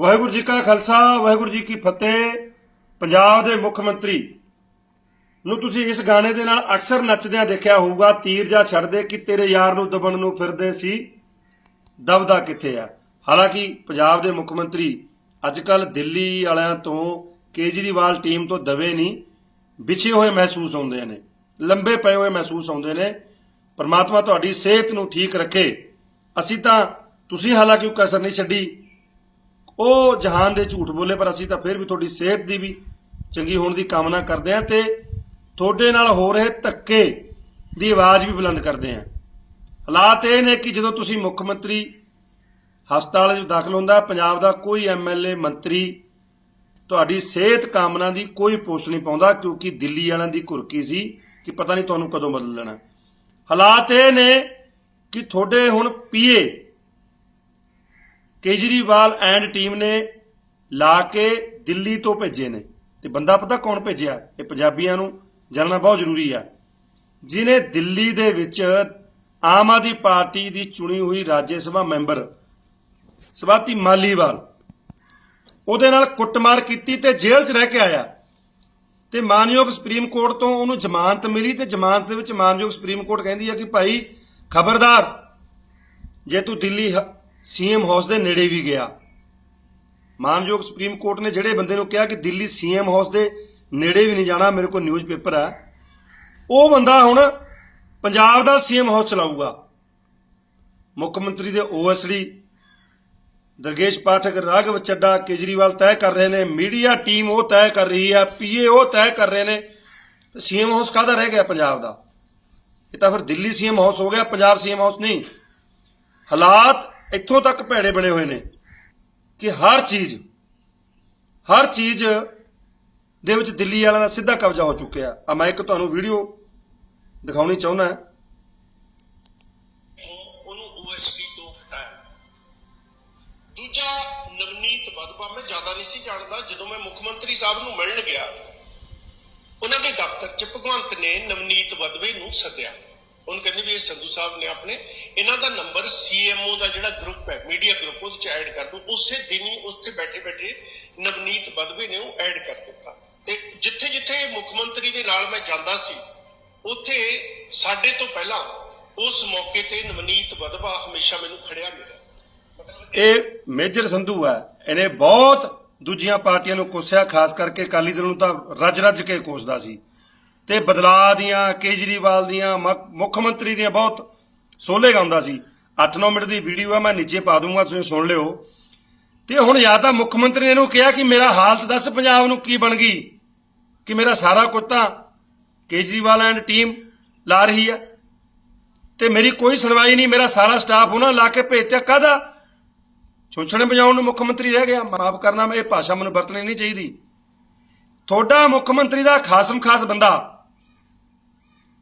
ਵਾਹਿਗੁਰੂ ਜੀ ਕਾ ਖਾਲਸਾ, ਵਾਹਿਗੁਰੂ ਜੀ ਕੀ ਫਤਿਹ। ਪੰਜਾਬ ਦੇ ਮੁੱਖ ਮੰਤਰੀ ਨੂੰ ਤੁਸੀਂ ਇਸ ਗਾਣੇ ਦੇ ਨਾਲ ਅਕਸਰ ਨੱਚਦਿਆਂ ਦੇਖਿਆ ਹੋਊਗਾ, ਤੀਰ ਜਾ ਛੱਡਦੇ ਕਿ ਤੇਰੇ ਯਾਰ ਨੂੰ ਦਬਣ ਨੂੰ ਫਿਰਦੇ ਸੀ, ਦਬਦਾ ਕਿੱਥੇ ਆ? ਹਾਲਾਂਕਿ ਪੰਜਾਬ ਦੇ ਮੁੱਖ ਮੰਤਰੀ ਅੱਜ ਕੱਲ ਦਿੱਲੀ ਵਾਲਿਆਂ ਤੋਂ ਕੇਜਰੀਵਾਲ ਟੀਮ ਤੋਂ ਦਵੇ ਨਹੀਂ, ਵਿਛੇ ਹੋਏ ਮਹਿਸੂਸ ਹੁੰਦੇ ਨੇ, ਲੰਬੇ ਪਏ ਹੋਏ ਮਹਿਸੂਸ ਹੁੰਦੇ ਨੇ। ਪਰਮਾਤਮਾ ਤੁਹਾਡੀ ਸਿਹਤ ਨੂੰ ਠੀਕ ਰੱਖੇ। ਅਸੀਂ ਤਾਂ, ਤੁਸੀਂ ਹਾਲਾਂਕਿ ਕਸਰ ਨਹੀਂ ਛੱਡੀ ਉਹ ਜਹਾਨ ਦੇ ਝੂਠ ਬੋਲੇ, ਪਰ ਅਸੀਂ ਤਾਂ ਫਿਰ ਵੀ ਤੁਹਾਡੀ ਸਿਹਤ ਦੀ ਵੀ ਚੰਗੀ ਹੋਣ ਦੀ ਕਾਮਨਾ ਕਰਦੇ ਹਾਂ ਤੇ ਤੁਹਾਡੇ ਨਾਲ ਹੋ ਰਹੇ ਧੱਕੇ ਦੀ ਆਵਾਜ਼ ਵੀ ਬੁਲੰਦ ਕਰਦੇ ਹਾਂ। ਹਾਲਾਤ ਇਹ ਨੇ ਕਿ ਜਦੋਂ ਤੁਸੀਂ ਮੁੱਖ ਮੰਤਰੀ ਹਸਪਤਾਲ ਵਿੱਚ ਦਾਖਲ ਹੁੰਦਾ, ਪੰਜਾਬ ਦਾ ਕੋਈ ਐਮਐਲਏ ਮੰਤਰੀ ਤੁਹਾਡੀ ਸਿਹਤ ਕਾਮਨਾ ਦੀ ਕੋਈ ਪੋਸਟ ਨਹੀਂ ਪਾਉਂਦਾ, ਕਿਉਂਕਿ ਦਿੱਲੀ ਵਾਲਿਆਂ ਦੀ ਘੁਰਕੀ ਸੀ ਕਿ ਪਤਾ ਨਹੀਂ ਤੁਹਾਨੂੰ ਕਦੋਂ ਬਦਲ ਲੈਣਾ। ਹਾਲਾਤ ਇਹ ਨੇ ਕਿ ਤੁਹਾਡੇ ਹੁਣ ਪੀਏ ਕੇਜਰੀਵਾਲ ਐਂਡ ਟੀਮ ਨੇ ਲਾ ਕੇ ਦਿੱਲੀ ਤੋਂ ਭੇਜੇ ਨੇ। ਤੇ ਬੰਦਾ ਪਤਾ ਕੌਣ ਭੇਜਿਆ? ਇਹ ਪੰਜਾਬੀਆਂ ਨੂੰ ਜਾਣਨਾ ਬਹੁਤ ਜ਼ਰੂਰੀ ਆ। ਜਿਨੇ ਦਿੱਲੀ ਦੇ ਵਿੱਚ ਆਮ ਆਦਮੀ ਪਾਰਟੀ ਦੀ ਚੁਣੀ ਹੋਈ ਰਾਜ ਸਭਾ ਮੈਂਬਰ ਸਵਾਤੀ ਮਾਲੀਵਾਲ, ਉਹਦੇ ਨਾਲ ਕੁੱਟਮਾਰ ਕੀਤੀ ਤੇ ਜੇਲ੍ਹ 'ਚ ਰਹਿ ਕੇ ਆਇਆ। ਤੇ ਮਾਨਯੋਗ ਸੁਪਰੀਮ ਕੋਰਟ ਤੋਂ ਉਹਨੂੰ ਜ਼ਮਾਨਤ ਮਿਲੀ ਤੇ ਜ਼ਮਾਨਤ ਦੇ ਵਿੱਚ ਮਾਨਯੋਗ ਸੁਪਰੀਮ ਕੋਰਟ ਕਹਿੰਦੀ ਹੈ ਕਿ ਭਾਈ ਖਬਰਦਾਰ, ਜੇ ਤੂੰ ਦਿੱਲੀ ਸੀਐਮ ਹਾਊਸ ਦੇ ਨੇੜੇ ਵੀ ਗਿਆ। ਮਾਨਯੋਗ ਸੁਪਰੀਮ ਕੋਰਟ ਨੇ ਜਿਹੜੇ ਬੰਦੇ ਨੂੰ ਕਿਹਾ ਕਿ ਦਿੱਲੀ ਸੀਐਮ ਹਾਊਸ ਦੇ ਨੇੜੇ ਵੀ ਨਹੀਂ ਜਾਣਾ, ਮੇਰੇ ਕੋਲ ਨਿਊਜ਼ ਪੇਪਰ ਹੈ। ਉਹ ਬੰਦਾ ਹੁਣ ਪੰਜਾਬ ਦਾ ਸੀਐਮ ਹਾਊਸ ਚਲਾਊਗਾ। ਮੁੱਖ ਮੰਤਰੀ ਦੇ ਓਐਸਡੀ ਦਰਗੇਸ਼ ਪਾਠਕ, ਰਾਘਵ ਚੱਡਾ, ਕੇਜਰੀਵਾਲ ਤੈਅ ਕਰ ਰਹੇ ਨੇ, ਮੀਡੀਆ ਟੀਮ ਉਹ ਤੈਅ ਕਰ ਰਹੀ ਹੈ ਪੀਏ ਉਹ ਤੈਅ ਕਰ ਰਹੇ ਨੇ। ਸੀਐਮ ਹਾਊਸ ਕਾਹਦਾ ਰਹਿ ਗਿਆ ਪੰਜਾਬ ਦਾ? ਇਹ ਤਾਂ ਫਿਰ ਦਿੱਲੀ ਸੀਐਮ ਹਾਊਸ ਹੋ ਗਿਆ, ਪੰਜਾਬ ਸੀਐਮ ਹਾਊਸ ਨਹੀਂ। ਹਾਲਾਤ ਇੱਥੋਂ ਤੱਕ ਭੈੜੇ ਬਣੇ ਹੋਏ ਨੇ ਕਿ ਹਰ ਚੀਜ਼ ਹਰ ਚੀਜ਼ ਦੇ ਵਿੱਚ ਦਿੱਲੀ ਵਾਲਿਆਂ ਦਾ ਸਿੱਧਾ ਕਬਜ਼ਾ ਹੋ ਚੁੱਕਿਆ। ਆ ਮੈਂ ਇੱਕ ਤੁਹਾਨੂੰ ਵੀਡੀਓ ਦਿਖਾਉਣੀ ਚਾਹੁੰਦਾ ਉਹਨੂੰ ਓਐਸਪੀ ਤੋਂ ਹਟਾਇਆ। ਦੂਜਾ, ਨਵਨੀਤ ਬਦਪਾ, ਮੈਂ ਜ਼ਿਆਦਾ ਨਹੀਂ ਸੀ ਜਾਣਦਾ, ਜਦੋਂ ਮੈਂ ਮੁੱਖ ਮੰਤਰੀ ਸਾਹਿਬ ਨੂੰ ਮਿਲਣ ਗਿਆ, ਉਹਨਾਂ ਦੇ ਦਫ਼ਤਰ 'ਚ ਭਗਵੰਤ ਨੇ ਨਵਨੀਤ ਬਦਵੇ ਨੂੰ ਸੱਦਿਆ। ਉਹਨੂੰ ਕਹਿੰਦੇ ਵੀ ਇਹ ਸੰਧੂ ਸਾਹਿਬ ਨੇ ਆਪਣੇ, ਇਹਨਾਂ ਦਾ ਨੰਬਰ ਸੀਐਮਓ ਦਾ ਜਿਹੜਾ ਗਰੁੱਪ ਹੈ ਮੀਡੀਆ ਗਰੁੱਪ ਉਹਦੇ 'ਚ ਐਡ ਕਰ ਦੋ ਉਸੇ ਦਿਨ ਹੀ ਉੱਥੇ ਬੈਠੇ ਬੈਠੇ ਨਵਨੀਤ ਬਦਵੇ ਨੇ ਉਹ ਐਡ ਕਰ ਦਿੱਤਾ। ਤੇ ਜਿੱਥੇ ਜਿੱਥੇ ਮੁੱਖ ਮੰਤਰੀ ਦੇ ਨਾਲ ਮੈਂ ਜਾਂਦਾ ਸੀ, ਉੱਥੇ ਸਾਡੇ ਤੋਂ ਪਹਿਲਾਂ ਉਸ ਮੌਕੇ ਤੇ ਨਵਨੀਤ ਬਦਵਾ ਹਮੇਸ਼ਾ ਮੈਨੂੰ ਖੜਿਆ ਮਿਲਿਆ। ਇਹ ਮੇਜਰ ਸੰਧੂ ਹੈ। ਇਹਨੇ ਬਹੁਤ ਦੂਜੀਆਂ ਪਾਰਟੀਆਂ ਨੂੰ ਕੋਸਿਆ, ਖਾਸ ਕਰਕੇ ਅਕਾਲੀ ਦਲ ਨੂੰ ਤਾਂ ਰੱਜ-ਰੱਜ ਕੇ ਕੋਸਦਾ ਸੀ। ਤੇ ਬਦਲਾਅ ਦੀਆਂ, ਕੇਜਰੀਵਾਲ ਦੀਆਂ ਮੁੱਖ ਮੰਤਰੀ ਦੀਆਂ ਬਹੁਤ ਸੋਲੇ ਗਾਉਂਦਾ ਸੀ। 8-9 ਮਿੰਟ ਦੀ ਵੀਡੀਓ ਹੈ ਮੈਂ ਨੀਚੇ ਪਾ ਦੂੰਗਾ, ਤੁਸੀਂ ਸੁਣ ਲਿਓ। ਤੇ ਹੁਣ ਜਾਂ ਤਾਂ ਮੁੱਖ ਮੰਤਰੀ ਨੇ ਇਹਨੂੰ ਕਿਹਾ ਕਿ ਮੇਰਾ ਹਾਲਤ ਦੱਸ, ਪੰਜਾਬ ਨੂੰ ਕੀ ਬਣ ਗਈ? ਕਿ ਮੇਰਾ ਸਾਰਾ ਕੁਝ ਤਾਂ ਕੇਜਰੀਵਾਲ ਐਂਡ ਟੀਮ ਲਾ ਰਹੀ ਹੈ ਤੇ ਮੇਰੀ ਕੋਈ ਸੁਣਵਾਈ ਨਹੀਂ, ਮੇਰਾ ਸਾਰਾ ਸਟਾਫ ਉਹਨਾਂ ਲਾ ਕੇ ਭੇਜਿਆ ਕਾਹਦਾ? ਛੋਛਣੇ ਵਜਾਉਣ ਨੂੰ ਮੁੱਖ ਮੰਤਰੀ ਰਹਿ ਗਿਆ। ਮਾਫ ਕਰਨਾ ਮੈਂ ਇਹ ਭਾਸ਼ਾ ਮੈਨੂੰ ਵਰਤਣੀ ਨਹੀਂ ਚਾਹੀਦੀ। ਤੁਹਾਡਾ ਮੁੱਖ ਮੰਤਰੀ ਦਾ ਖਾਸਮ ਖਾਸ ਬੰਦਾ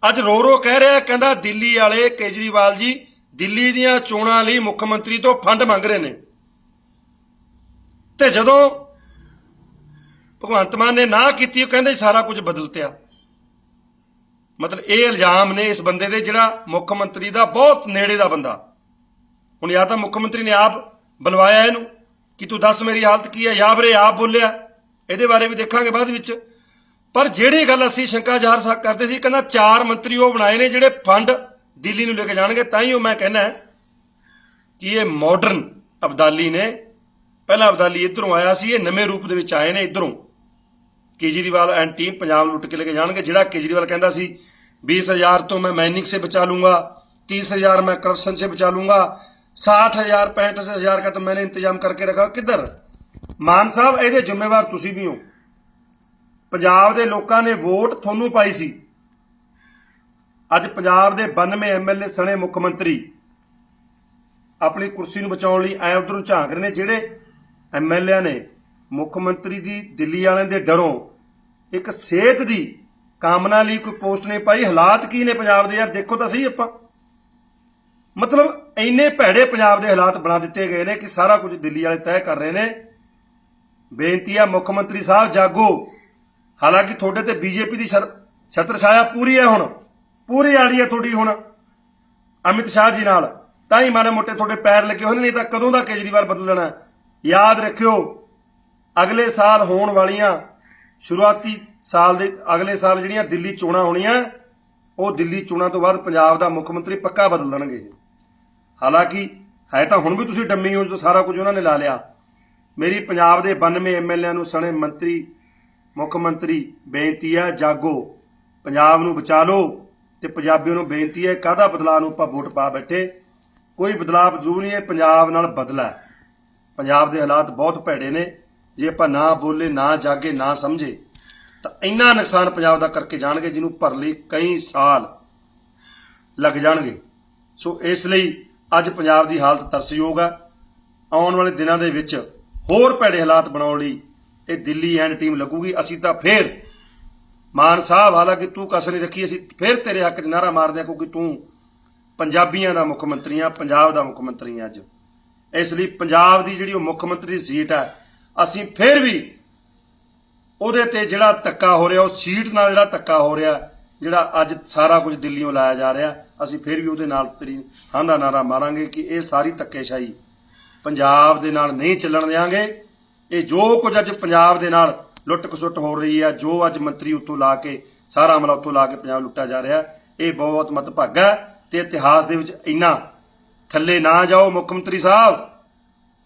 ਅੱਜ ਰੋ ਰੋ ਕਹਿ ਰਿਹਾ, ਕਹਿੰਦਾ ਦਿੱਲੀ ਵਾਲੇ ਕੇਜਰੀਵਾਲ ਜੀ, ਦਿੱਲੀ ਦੀਆਂ ਚੋਣਾਂ ਲਈ ਮੁੱਖ ਮੰਤਰੀ ਤੋਂ ਫੰਡ ਮੰਗ ਰਹੇ ਨੇ। ਤੇ ਜਦੋਂ ਭਗਵੰਤ ਮਾਨ ਨੇ ਨਾ ਕੀਤੀ, ਉਹ ਕਹਿੰਦੇ ਸਾਰਾ ਕੁਝ ਬਦਲਤਿਆ ਮਤਲਬ ਇਹ ਇਲਜ਼ਾਮ ਨੇ ਇਸ ਬੰਦੇ ਦੇ ਜਿਹੜਾ ਮੁੱਖ ਮੰਤਰੀ ਦਾ ਬਹੁਤ ਨੇੜੇ ਦਾ ਬੰਦਾ। ਹੁਣ ਜਾਂ ਤਾਂ ਮੁੱਖ ਮੰਤਰੀ ਨੇ ਆਪ ਬੁਲਵਾਇਆ ਇਹਨੂੰ, ਕਿ ਤੂੰ ਦੱਸ ਮੇਰੀ ਹਾਲਤ ਕੀ ਹੈ? ਜਾਂ ਫਿਰ ਇਹ ਆਪ ਬੋਲਿਆ? ਇਹਦੇ ਬਾਰੇ ਵੀ ਦੇਖਾਂਗੇ ਬਾਅਦ ਵਿੱਚ। ਪਰ ਜਿਹੜੀ ਗੱਲ ਅਸੀਂ ਸ਼ੰਕਾ ਜ਼ਾਹਰ ਸਾ- ਕਰਦੇ ਸੀ ਕਹਿੰਦਾ ਚਾਰ ਮੰਤਰੀ ਉਹ ਬਣਾਏ ਨੇ ਜਿਹੜੇ ਫੰਡ ਦਿੱਲੀ ਨੂੰ ਲੈ ਕੇ ਜਾਣਗੇ ਤਾਂ ਹੀ ਉਹ ਮੈਂ ਕਹਿੰਦਾ ਕਿ ਇਹ ਮਾਡਰਨ ਅਬਦਾਲੀ ਨੇ ਪਹਿਲਾਂ ਅਬਦਾਲੀ ਇਧਰੋਂ ਆਇਆ ਸੀ ਇਹ ਨਵੇਂ ਰੂਪ ਦੇ ਵਿੱਚ ਆਏ ਨੇ ਇਧਰੋਂ ਕੇਜਰੀਵਾਲ ਐਂਡ ਟੀਮ ਪੰਜਾਬ ਨੂੰ ਲੁੱਟ ਕੇ ਲੈ ਕੇ ਜਾਣਗੇ ਜਿਹੜਾ ਕੇਜਰੀਵਾਲ ਕਹਿੰਦਾ ਸੀ 20000 ਤੋਂ ਮੈਂ ਮਾਈਨਿੰਗ ਸੇ ਬਚਾ लूंगा 30000 मैं करप्शन से बचा लूंगा 60000 65000 का तो मैंने इंतजाम करके रखा किधर ਮਾਨ ਸਾਹਿਬ ਇਹਦੇ ਜ਼ਿੰਮੇਵਾਰ ਤੁਸੀਂ ਵੀ ਹੋ ਪੰਜਾਬ ਦੇ ਲੋਕਾਂ ਨੇ ਵੋਟ ਤੁਹਾਨੂੰ ਪਾਈ ਸੀ। ਅੱਜ ਪੰਜਾਬ ਦੇ 92 ਐਮਐਲਏ ਸਣੇ ਮੁੱਖ ਮੰਤਰੀ ਆਪਣੀ ਕੁਰਸੀ ਨੂੰ ਬਚਾਉਣ ਲਈ ਐ ਉਧਰੋਂ ਝਾਂਕ ਰਹੇ ਨੇ, ਜਿਹੜੇ ਐਮਐਲਏ ਨੇ ਮੁੱਖ ਮੰਤਰੀ ਦੀ ਦਿੱਲੀ ਵਾਲਿਆਂ ਦੇ ਡਰੋਂ ਇੱਕ ਸਿਹਤ ਦੀ ਕਾਮਨਾ ਲਈ ਕੋਈ ਪੋਸਟ ਨਹੀਂ ਪਾਈ। ਹਾਲਾਤ ਕੀ ਨੇ ਪੰਜਾਬ ਦੇ ਯਾਰ? ਦੇਖੋ ਤਾਂ ਸਹੀ ਆਪਾਂ। ਮਤਲਬ ਇੰਨੇ ਭੈੜੇ ਪੰਜਾਬ ਦੇ ਹਾਲਾਤ ਬਣਾ ਦਿੱਤੇ ਗਏ ਨੇ ਕਿ ਸਾਰਾ ਕੁਝ ਦਿੱਲੀ ਵਾਲੇ ਤੈਅ ਕਰ ਰਹੇ ਨੇ। ਬੇਨਤੀ ਆ ਮੁੱਖ ਮੰਤਰੀ ਸਾਹਿਬ, ਜਾਗੋ। ਹਾਲਾਂਕਿ ਤੁਹਾਡੇ ਤੇ ਬੀਜੇਪੀ ਦੀ ਛਰ- ਛਤਰ ਛਾਇਆ ਪੂਰੀ ਹੈ ਹੁਣ। ਪੂਰੀ ਆੜੀ ਹੈ ਤੁਹਾਡੀ ਹੁਣ। ਅਮਿਤ ਸ਼ਾਹ ਜੀ ਨਾਲ। ਤਾਂ ਹੀ ਮਾੜੇ ਮੋਟੇ ਤੁਹਾਡੇ ਪੈਰ ਲੱਗੇ ਹੋਏ ਨਹੀਂ ਤਾਂ ਕਦੋਂ ਦਾ ਕੇਜਰੀਵਾਲ ਬਦਲ ਦੇਣਾ ਯਾਦ ਰੱਖਿਓ, ਅਗਲੇ ਸਾਲ ਹੋਣ ਵਾਲੀਆਂ ਸ਼ੁਰੂਆਤੀ ਸਾਲ ਦੇ ਅਗਲੇ ਸਾਲ ਜਿਹੜੀਆਂ ਦਿੱਲੀ ਚੋਣਾਂ ਹੋਣੀਆਂ, ਉਹ ਦਿੱਲੀ ਚੋਣਾਂ ਤੋਂ ਬਾਅਦ ਪੰਜਾਬ ਦਾ ਮੁੱਖ ਮੰਤਰੀ ਪੱਕਾ ਬਦਲ ਦੇਣਗੇ। ਹਾਲਾਂਕਿ ਹੈ ਤਾਂ ਹੁਣ ਵੀ ਤੁਸੀਂ ਡੰਮੀ ਹੋ ਜਦੋਂ ਸਾਰਾ ਕੁਝ ਉਹਨਾਂ ਨੇ ਲਾ ਲਿਆ। ਮੇਰੀ ਪੰਜਾਬ ਦੇ 92 ਐਮਐਲਏਆਂ ਨੂੰ ਸਣੇ ਮੰਤਰੀ ਮੁੱਖ ਮੰਤਰੀ ਬੇਨਤੀ ਹੈ, ਜਾਗੋ। ਪੰਜਾਬ ਨੂੰ ਬਚਾ ਲਓ ਤੇ ਪੰਜਾਬੀਆਂ ਨੂੰ ਬੇਨਤੀ ਹੈ, ਕਾਹਦਾ ਬਦਲਾਅ ਨੂੰ ਆਪਾਂ ਵੋਟ ਪਾ ਬੈਠੇ? ਕੋਈ ਬਦਲਾਅ ਜ਼ਰੂਰ ਨਹੀਂ ਹੈ, ਪੰਜਾਬ ਨਾਲ ਬਦਲਾ ਪੰਜਾਬ ਦੇ ਹਾਲਾਤ ਬਹੁਤ ਭੈੜੇ ਨੇ। ਜੇ ਆਪਾਂ ਨਾ ਬੋਲੇ, ਨਾ ਜਾਗੇ, ਨਾ ਸਮਝੇ, ਤਾਂ ਇੰਨਾ ਨੁਕਸਾਨ ਪੰਜਾਬ ਦਾ ਕਰਕੇ ਜਾਣਗੇ, ਜਿਹਨੂੰ ਭਰ ਲਈ ਕਈ ਸਾਲ ਲੱਗ ਜਾਣਗੇ। ਸੋ ਇਸ ਲਈ ਅੱਜ ਪੰਜਾਬ ਦੀ ਹਾਲਤ ਤਰਸਯੋਗ ਹੈ ਆਉਣ ਵਾਲੇ ਦਿਨਾਂ ਦੇ ਵਿੱਚ ਹੋਰ ਭੈੜੇ ਹਾਲਾਤ ਬਣਾਉਣ ਲਈ ਇਹ ਦਿੱਲੀ ਐਂਡ ਟੀਮ ਲੱਗੂਗੀ, ਅਸੀਂ ਤਾਂ ਫੇਰ ਮਾਨ ਸਾਹਿਬ, ਹਾਲਾਂਕਿ ਤੂੰ ਕਸਰ ਨਹੀਂ ਰੱਖੀ, ਅਸੀਂ ਫੇਰ ਤੇਰੇ ਹੱਕ 'ਚ ਨਾਰਾ ਮਾਰਦੇ ਹਾਂ ਕਿਉਂਕਿ ਤੂੰ ਪੰਜਾਬੀਆਂ ਦਾ ਮੁੱਖ ਮੰਤਰੀ ਆ, ਪੰਜਾਬ ਦਾ ਮੁੱਖ ਮੰਤਰੀ ਆ ਅੱਜ। ਇਸ ਲਈ ਪੰਜਾਬ ਦੀ ਜਿਹੜੀ ਉਹ ਮੁੱਖ ਮੰਤਰੀ ਸੀਟ ਹੈ ਅਸੀਂ ਫੇਰ ਵੀ ਉਹਦੇ ਤੇ ਜਿਹੜਾ ਧੱਕਾ ਹੋ ਰਿਹਾ, ਉਹ ਸੀਟ ਨਾਲ ਜਿਹੜਾ ਧੱਕਾ ਹੋ ਰਿਹਾ, ਜਿਹੜਾ ਅੱਜ ਸਾਰਾ ਕੁਝ ਦਿੱਲੀੋਂ ਲਾਇਆ ਜਾ ਰਿਹਾ, ਅਸੀਂ ਫੇਰ ਵੀ ਉਹਦੇ ਨਾਲ ਤੇਰੀ ਹਾਂ ਦਾ ਨਾਰਾ ਮਾਰਾਂਗੇ ਕਿ ਇਹ ਸਾਰੀ ਧੱਕੇਸ਼ਾਹੀ ਪੰਜਾਬ ਦੇ ਨਾਲ ਨਹੀਂ ਚੱਲਣ ਦੇਵਾਂਗੇ ਇਹ ਜੋ ਕੁਝ ਅੱਜ ਪੰਜਾਬ ਦੇ ਨਾਲ ਲੁੱਟ ਖਸੁੱਟ ਹੋ ਰਹੀ ਹੈ, ਜੋ ਅੱਜ ਮੰਤਰੀ ਉੱਥੋਂ ਲਾ ਕੇ, ਸਾਰਾ ਅਮਲਾ ਉੱਥੋਂ ਲਾ ਕੇ ਪੰਜਾਬ ਲੁੱਟਿਆ ਜਾ ਰਿਹਾ, ਇਹ ਬਹੁਤ ਮਤਭਾਗਾ ਹੈ ਤੇ ਇਤਿਹਾਸ ਦੇ ਵਿੱਚ ਇੰਨਾ ਥੱਲੇ ਨਾ ਜਾਓ ਮੁੱਖ ਮੰਤਰੀ ਸਾਹਿਬ।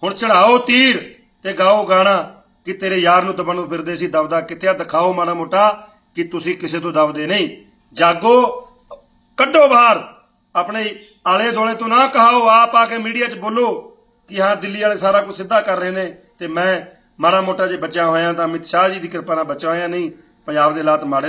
ਹੁਣ ਚੜਾਓ ਤੀਰ ਤੇ ਗਾਓ ਗਾਣਾ ਕਿ ਤੇਰੇ ਯਾਰ ਨੂੰ ਦਬਣ ਨੂੰ ਫਿਰਦੇ ਸੀ ਦਬਦਾ ਕਿੱਥੇ ਆ, ਦਿਖਾਓ ਮਾੜਾ ਮੋਟਾ ਕਿ ਤੁਸੀਂ ਕਿਸੇ ਤੋਂ ਦਬਦੇ ਨਹੀਂ। ਜਾਗੋ, ਕੱਢੋ ਬਾਹਰ। ਆਪਣੇ ਆਲੇ ਦੋਲੇ ਤੋਂ ਨਾ ਕਹਾਓ, ਆਪ ਆ ਕੇ ਮੀਡੀਆ 'ਚ ਬੋਲੋ ਕਿ ਹਾਂ, ਦਿੱਲੀ ਵਾਲੇ ਸਾਰਾ ਕੁਝ ਸਿੱਧਾ ਕਰ ਰਹੇ ਨੇ। ਤੇ ਮੈਂ ਮਾੜਾ ਮੋਟਾ ਜੇ ਬਚਿਆ ਹੋਇਆ ਤਾਂ ਅਮਿਤ ਸ਼ਾਹ ਜੀ ਦੀ ਕਿਰਪਾ ਨਾਲ ਬਚਿਆ ਹੋਇਆ, ਨਹੀਂ, ਪੰਜਾਬ ਦੇ ਹਾਲਾਤ ਮਾੜੇ